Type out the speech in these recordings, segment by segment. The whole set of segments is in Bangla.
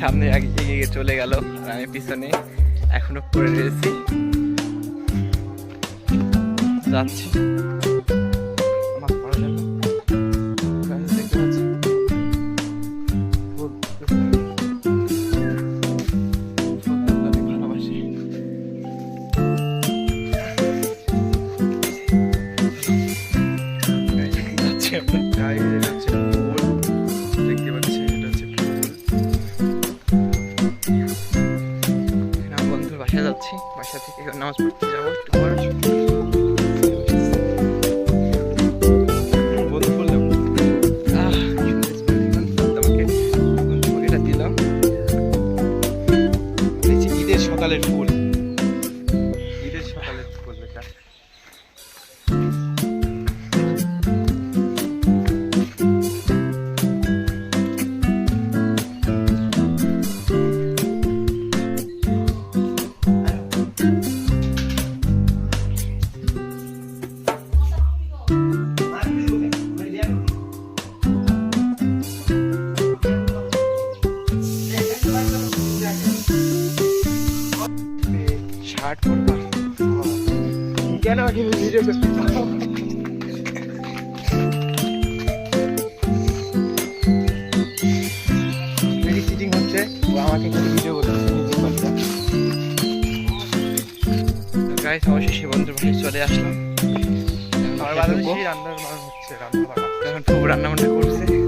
সামনে এগিয়ে চলে গেল আর আমি পিছনে এখনও পড়ে রয়েছি। যাচ্ছি। যাচ্ছি বাসা থেকে নামাজ পড়তে যাব একটু পর। সকালের ফুল। কেন আগে ভিডিও করতে চিটিং হচ্ছে ও আমাকে খালি ভিডিও করতে গাইস অবশেষে বন্ধুর বাসায় চলে আসলাম রান্নার হচ্ছে রান্না এখন খুব রান্না বান্না করছে।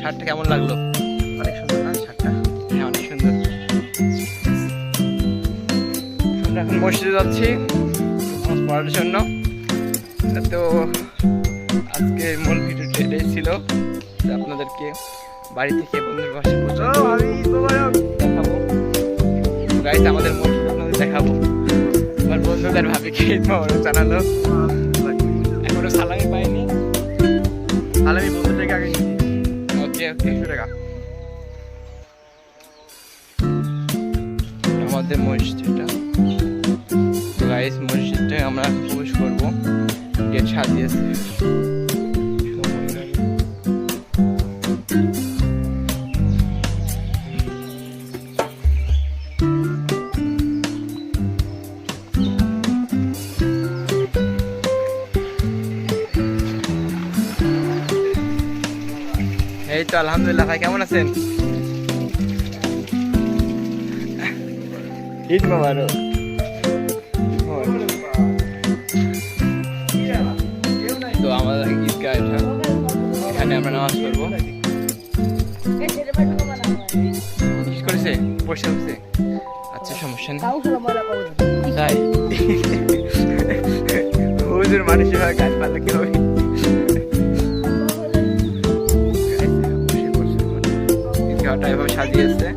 শার্টটা কেমন লাগল? অনেক সুন্দর না শার্টটা হ্যাঁ অনেক সুন্দর। আমরা এখন মসজিদে যাচ্ছি নামাজ পড়ার জন্য। তো আজকে মূল ভিডিওটা এটাই ছিল যে আপনাদেরকে বাড়ি থেকে বন্ধুর বাসা দেখাবো। গাইতে আমাদের মসজিদ আপনাদের দেখাবো। আমার বন্ধুদের ভাবি কি তোমার জানালো। এখনও সালামি পাইনি। তাহলে আমি বন্ধু আগে তিনশো টাকা। আমাদের মসজিদটা। গাইস মসজিদটা আমরা প্রবেশ করব। গেট সাজিয়েছে এই তো আলহামদুলিল্লাহ ভাই কেমন আছেন? ঈদ মোবারক। তো আমাদের ঈদগাহ এখানে আমরা নামাজ পড়ব। করেছে? উঠছে আচ্ছা সমস্যা নেই। তাই। হুজুর মানুষের ভাবে কাজ কি হবে? ঘরটা সাজিয়েছে।